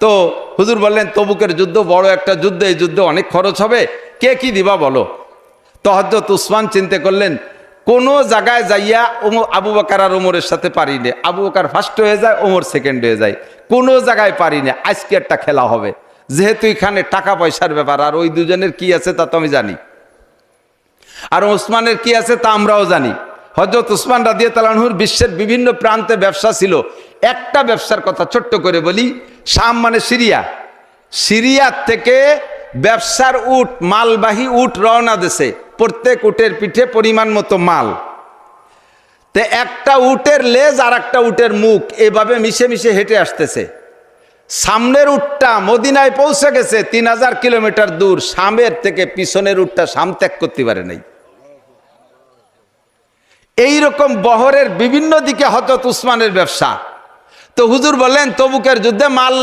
তো হুজুর বললেন, তবুকের যুদ্ধ বড় একটা যুদ্ধ, এই যুদ্ধে অনেক খরচ হবে। কে কি দিবা বলো? তো হজরত উসমান চিন্তা করলেন, কোনো জায়গায় যাইয়া আবু বাকার আর ওমরের সাথে পারি না। আবু বাকার ফার্স্ট হয়ে যায় ওমর সেকেন্ড হয়ে যায়। কোনো জায়গায় পারি না, আজকে একটা খেলা হবে। যেহেতু এখানে টাকা পয়সার ব্যাপার, আর ওই দুজনের কি আছে তা তো আমি জানি। আর ওসমানের কি আছে তা আমরাও জানি। হজরত উসমান রাদিয়া তালানহুর বিশ্বের বিভিন্ন প্রান্তে ব্যবসা ছিল। একটা ব্যবসার কথা ছোট্ট করে বলি শাম মানে সিরিয়া। সিরিয়ার থেকে ব্যবসার উট, মালবাহী উট রওনা দেশে প্রত্যেক উটের পিঠে পরিমাণ মতো মাল। তে একটা উটের লেজ আর একটা উটের মুখ, এভাবে মিশে মিশে হেঁটে আসতেছে। সামনের উটটা মদিনায় পৌঁছে গেছে তিন হাজার কিলোমিটার দূর। সামের থেকে পিছনের উটটা সাম ত্যাগ করতে পারে নাই। এই রকম বহরের বিভিন্ন দিকে হজরত উসমানের ব্যবসা। তো হুজুর বললেন তবুকের যুদ্ধে মাল